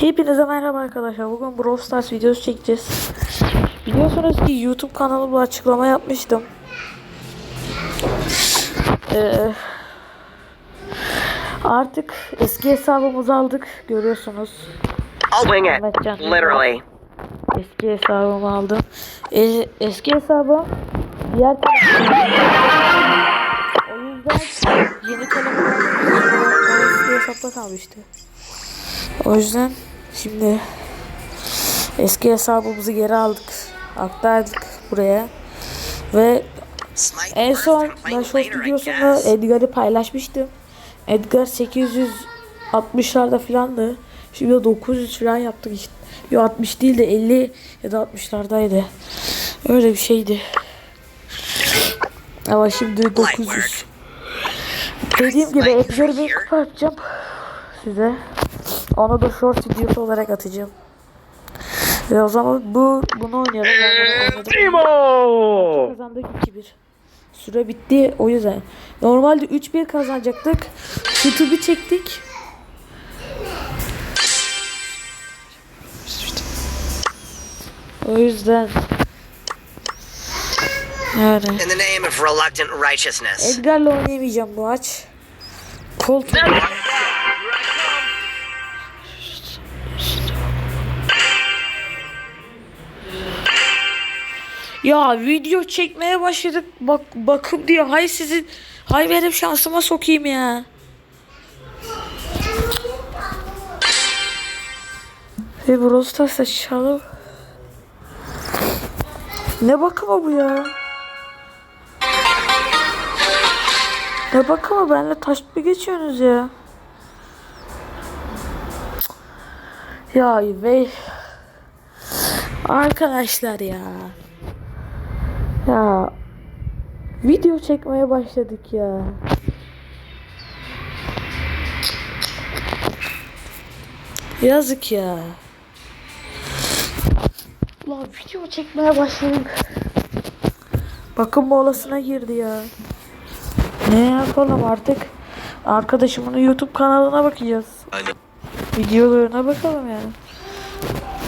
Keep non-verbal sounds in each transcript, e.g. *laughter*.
Hepinize merhaba arkadaşlar. Bugün Brawl Stars videosu çekeceğiz. Biliyorsunuz ki YouTube kanalımda açıklama yapmıştım. Ee, artık eski hesabımızı aldık. Görüyorsunuz. Canım. Literally. Eski hesabımı aldım. E, eski hesabım diğer. O yüzden yeni telefon o eski hesapta kalmıştı. O yüzden şimdi eski hesabımızı geri aldık. Aktardık buraya. Ve en son short videosunda Edgar'ı paylaşmıştım. Edgar 860'larda falandı. Şimdi 900 falan yaptık işte. Yo 60 değil de 50 ya da 60'lardaydı. Öyle bir şeydi. Ama şimdi 900. Dediğim gibi Edgar'ı bir kupa atacağım size. Onu da short videosu olarak atacağım. Ve o zaman bu bunu bunu oynadım. Primo! Kazandık 2-1. Süre bitti o yüzden. Normalde 3-1 kazanacaktık. Şutu bir çektik. O yüzden yani In the name of reluctant righteousness. Edgar'la oynayamayacağım bu aç. Koltuğu Ya video çekmeye başladık. Bak bakım diyor. Hay sizin hay benim şansıma sokayım ya. Ve Brawl Stars açalım. Ne bakımı bu ya? Ne bakımı benimle taş mı geçiyorsunuz ya? Ya ve arkadaşlar ya. Ya video çekmeye başladık ya. Yazık ya. Ulan video çekmeye başladık. Bakın molasına girdi ya. Ne yapalım artık? Arkadaşımın YouTube kanalına bakacağız. Videolarına bakalım yani.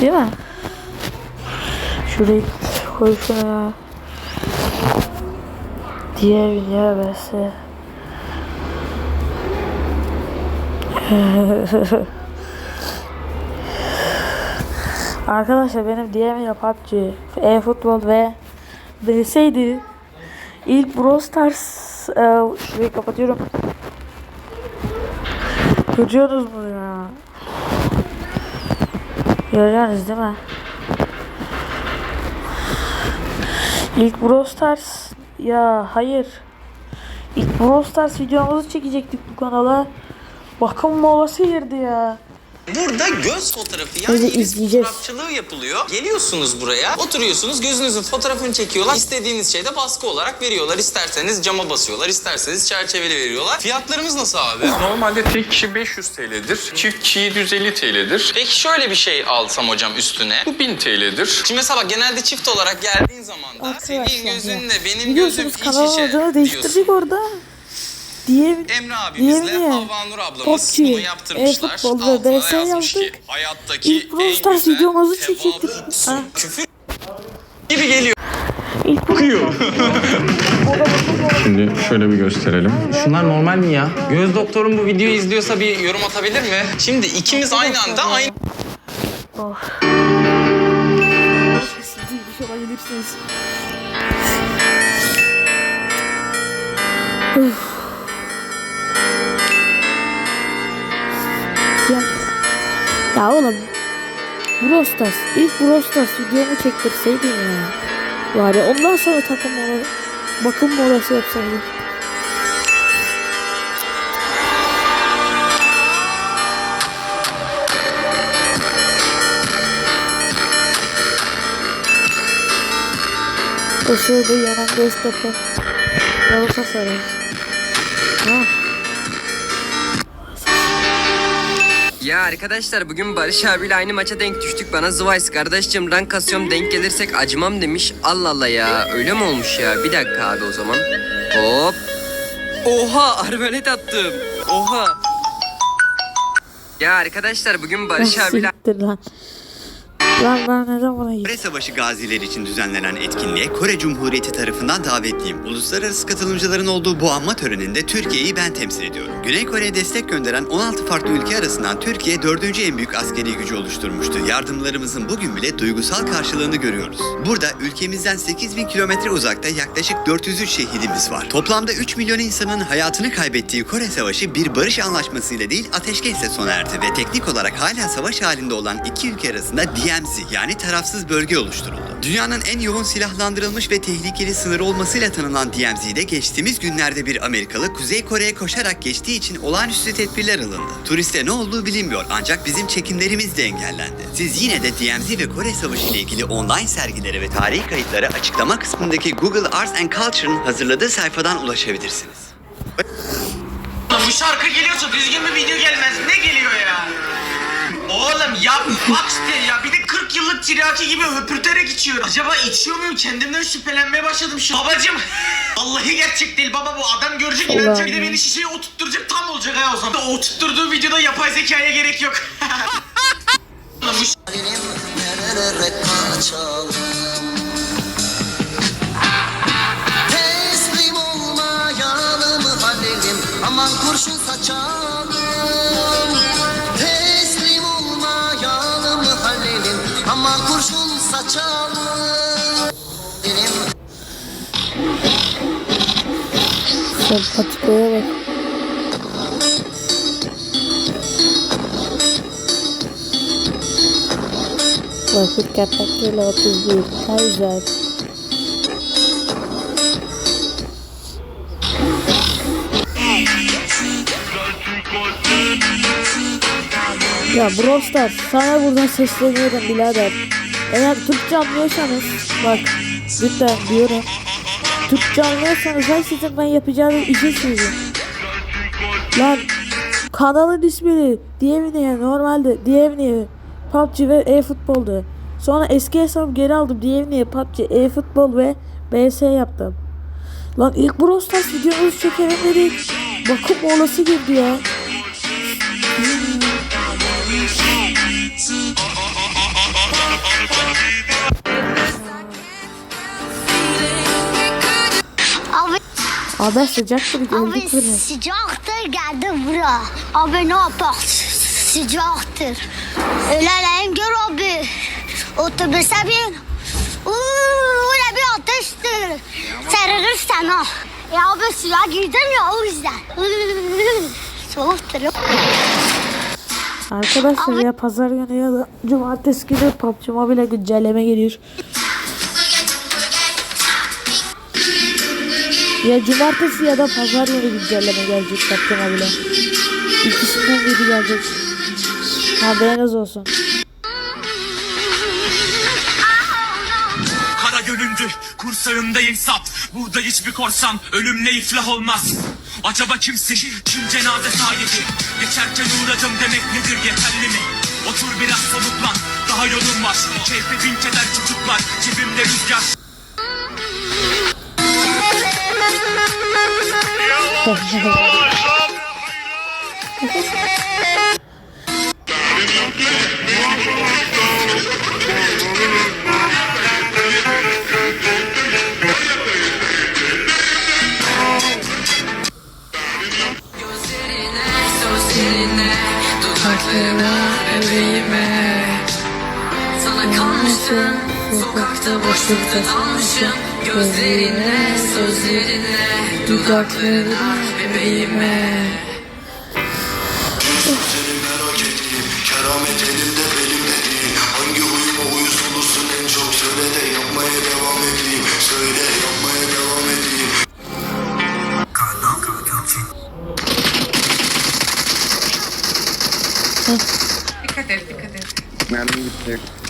Değil mi? Şurayı koy şuna. Diğer video verse. Arkadaşlar benim DM ya PUBG, e-futbol ve VS'ydi. İlk Brawl Stars e, şurayı kapatıyorum. Görüyorsunuz mu ya? Görüyorsunuz değil mi? İlk Brawl Stars ya hayır. İlk Brawl Stars videomuzu çekecektik bu kanala. Bakın molası girdi ya. Burada göz fotoğrafı Böyle yani iris izleyeceğiz. fotoğrafçılığı yapılıyor. Geliyorsunuz buraya, oturuyorsunuz, gözünüzün fotoğrafını çekiyorlar. İstediğiniz şeyde baskı olarak veriyorlar. İsterseniz cama basıyorlar, isterseniz çerçeveli veriyorlar. Fiyatlarımız nasıl abi? Normalde tek kişi 500 TL'dir. Çift kişi 750 TL'dir. Peki şöyle bir şey alsam hocam üstüne. Bu 1000 TL'dir. Şimdi mesela bak genelde çift olarak geldiğin zaman da senin gözünle benim gözüm Biliyorsunuz iç içe adını değiştirdik diyorsun. orada. Diye Emre abimizle Diyelim ya. Havva Nur ablamız PUBG, bunu yaptırmışlar. e-futbol ve Altına da DS yazmış ki yazdık. hayattaki İlk Brawl en Stars güzel videomuzu çekecektik. Küfür gibi geliyor. ilk bu Şimdi şöyle bir gösterelim. Şunlar normal mi ya? Göz doktorum bu videoyu izliyorsa bir yorum atabilir mi? Şimdi ikimiz aynı anda aynı Oh. Olabilirsiniz. Ya oğlum Brawl Stars, ilk Brawl Stars videomu çektirseydin ya. Var ondan sonra takım mola, bakım molası yapsaydık. Sırada yanımda istepe. Galatasaray. Ha. Ya arkadaşlar bugün Barış abiyle aynı maça denk düştük. Bana Zvice kardeşim rank kasıyorum denk gelirsek acımam demiş. Allah Allah ya öyle mi olmuş ya? Bir dakika abi o zaman. Hop. Oha arbalet attım. Oha. Ya arkadaşlar bugün Barış abiyle Siktir lan. Lan ben neden Kore Savaşı gazileri için düzenlenen etkinliğe Kore Cumhuriyeti tarafından davetliyim. Uluslararası katılımcıların olduğu bu anma töreninde Türkiye'yi ben temsil ediyorum. Güney Kore'ye destek gönderen 16 farklı ülke arasından Türkiye dördüncü en büyük askeri gücü oluşturmuştu. Yardımlarımızın bugün bile duygusal karşılığını görüyoruz. Burada ülkemizden 8000 kilometre uzakta yaklaşık 403 şehidimiz var. Toplamda 3 milyon insanın hayatını kaybettiği Kore Savaşı bir barış anlaşmasıyla değil ateşkesle sona erdi ve teknik olarak hala savaş halinde olan iki ülke arasında DMZ yani tarafsız bölge oluşturuldu. Dünyanın en yoğun silahlandırılmış ve tehlikeli sınırı olmasıyla tanınan DMZ'de geçtiğimiz günlerde bir Amerikalı Kuzey Kore'ye koşarak geçtiği için olağanüstü tedbirler alındı. Turiste ne olduğu bilinmiyor ancak bizim çekimlerimiz de engellendi. Siz yine de DMZ ve Kore Savaşı ile ilgili online sergilere ve tarihi kayıtlara açıklama kısmındaki Google Arts and Culture'ın hazırladığı sayfadan ulaşabilirsiniz. Bu şarkı geliyorsa düzgün bir video gelmez. Ne geliyor ya? Oğlum ya bak işte ya bir de 40 yıllık tiryaki gibi höpürterek içiyor. Acaba içiyor muyum? Kendimden şüphelenmeye başladım şu. Babacım *laughs* Vallahi gerçek değil baba bu adam görecek inanacak bir de beni şişeye oturtturacak tam olacak ha o zaman. O tutturduğu videoda yapay zekaya gerek yok. *laughs* Lan bu nerelere kaçalım Sempatikoya bak. Vakit kapakkıyla 31. Hayzer. Ya Brawl sana buradan sesleniyorum birader. Eğer Türkçe anlıyorsanız bak lütfen diyorum. Türkçe anlıyorsanız her sizin ben yapacağım işi sizin. Lan kanalın ismini Dievni'ye normalde Dievni'ye PUBG ve e-futboldu. Sonra eski hesabı geri aldım Dievni'ye PUBG, e-futbol ve BS yaptım. Lan ilk Brawl Stars videomuzu çekelim dedik. Bakım molası girdi ya. Abi sıcaktır abi öldük bile. sıcaktır geldi bura. Abi ne yapar? Sıcaktır. Öyle gör abi. Otobüse bin. Öyle bir ateştir. Sarılırsan ha. Ya abi suya girdim ya o yüzden. *laughs* Soğuktur. Arkadaşlar ya pazar günü ya da cumartesi günü PUBG Mobile güncelleme geliyor. Ya cumartesi ya da pazar günü güncelleme gelecek PUBG Mobile. İkisinden biri gelecek. Haberiniz olsun. Kara göründü, kursağındayım sap. Burada hiçbir korsan ölümle iflah olmaz. Acaba kimsin? Kim cenaze sahibi? Geçerken uğradım demek nedir yeterli mi? Otur biraz soluklan, daha yolun var. Keyfe bin keder çocuklar, cebimde rüzgar. Gözlerine, dudaklarına, bebeğime sana kalmıştım Sokakta boşlukta dalmışım Gözlerine, sözlerine. Dudaklarına, bebeğime. Seni merak ettiğim Keramet elimde belimde değil. Hangi huyuma uyuz olursun en çok? Söyle de yapmaya devam edeyim. Söyle yapmaya devam edeyim. Dikkat et, dikkat et.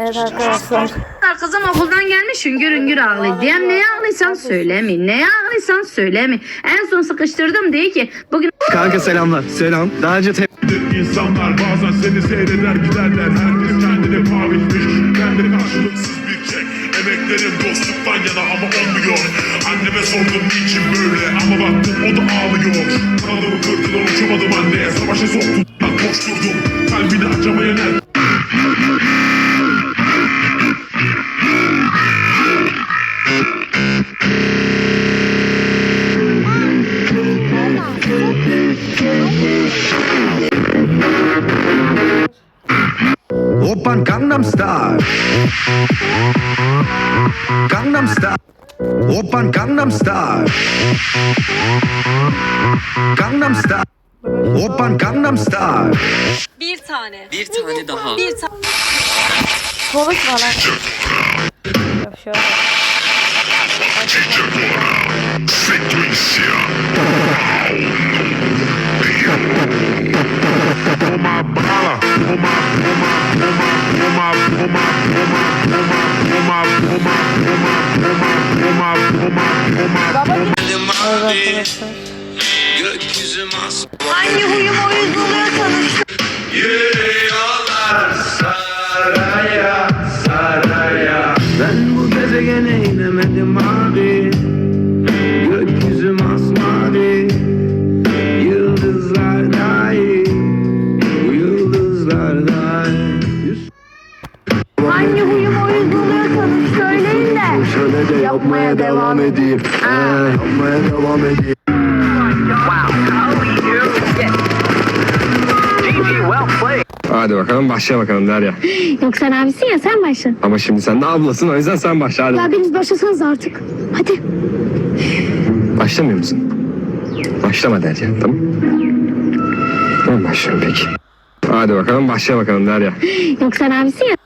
Evet arkadaşlar. Kızım okuldan gelmiş hüngür hüngür ağlıyor. Diyem neye ağlıysan söyleme. Neye ağlıysan söyleme. En son sıkıştırdım diye ki bugün Kanka selamlar. Selam. Daha önce te- İnsanlar bazen seni seyreder giderler. Herkes kendine paha biçmiş. Kendi karşılıksız bir çek. Emeklerim dostluktan yana ama olmuyor Anneme sordum niçin böyle ama baktım o da ağlıyor Kanadımı kırdılar uçamadım anneye Savaşa soktum ben koşturdum Kalbini acımaya ne Oppan Gangnam Style. Gangnam Style. Oppan Gangnam Style. Gangnam Style. Oppan Gangnam Style. Bir tane. Bir tane daha. Bir tane. Konuşma lan. Yok şu an. Evet arkadaşlar. Gökyüzü başla bakalım Derya. Yok sen abisin ya sen başla. Ama şimdi sen de ablasın o yüzden sen başla hadi. Ya biriniz başlasanız artık. Hadi. Başlamıyor musun? Başlama Derya tamam Ben başlıyorum peki. Hadi bakalım başla bakalım Derya. Yok sen abisin ya.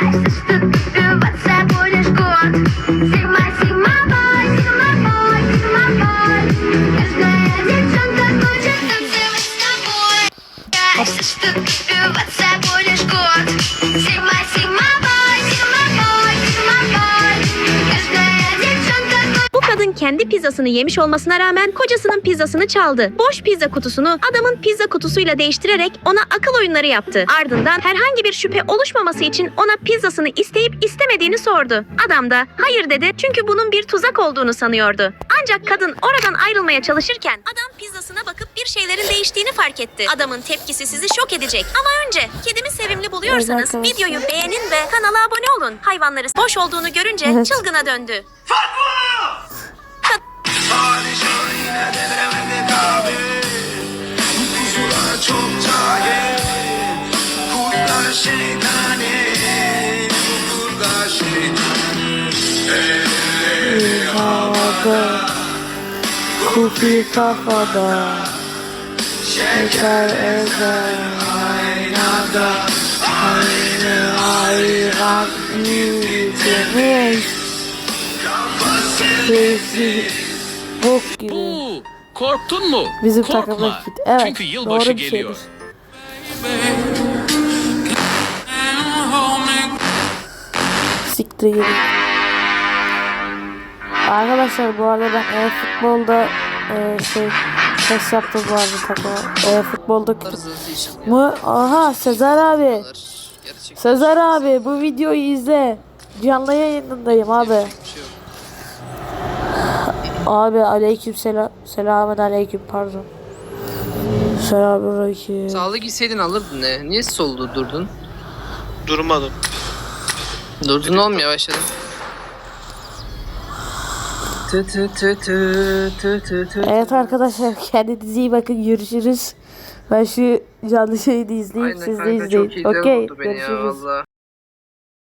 Sister, but sad boy. Pizzasını yemiş olmasına rağmen kocasının pizzasını çaldı. Boş pizza kutusunu adamın pizza kutusuyla değiştirerek ona akıl oyunları yaptı. Ardından herhangi bir şüphe oluşmaması için ona pizzasını isteyip istemediğini sordu. Adam da hayır dedi çünkü bunun bir tuzak olduğunu sanıyordu. Ancak kadın oradan ayrılmaya çalışırken adam pizzasına bakıp bir şeylerin değiştiğini fark etti. Adamın tepkisi sizi şok edecek. Ama önce kedimi sevimli buluyorsanız Evet, videoyu beğenin ve kanala abone olun. Hayvanları boş olduğunu görünce çılgına döndü. Padişah yine deviremedik abi Bu kuzular çok cahil Kurtlar şeytani kurtlar şeytani Elleri Havada. Kufi kafada. Şeker ezer. Aynada. Aynı ayran yüzümüz. Sesi bok gibi. Korktun mu? Bizim Korkma. takımdaki git. Evet. Çünkü yılbaşı doğru bir geliyor. şeydir. Siktir gidin. Arkadaşlar bu arada ben e-futbolda e, şey test yaptım bu arada takıma. E-futbolda mı? Aha Sezer abi. Sezer abi bu videoyu izle. Canlı yayınındayım abi. Abi aleyküm selam. Selamun aleyküm pardon. Selamun aleyküm. Sağlı gitseydin alırdın ne? Niye soldu durdun? Durmadım. Durdun olmuyor başladın. Tı tı tı tı tı tı tı. Evet arkadaşlar kendinize iyi bakın görüşürüz. Ben şu canlı şeyini izleyeyim Aynen siz de kanka, çok iyi, izleyin. güzel Okey beni ya, görüşürüz. vallahi.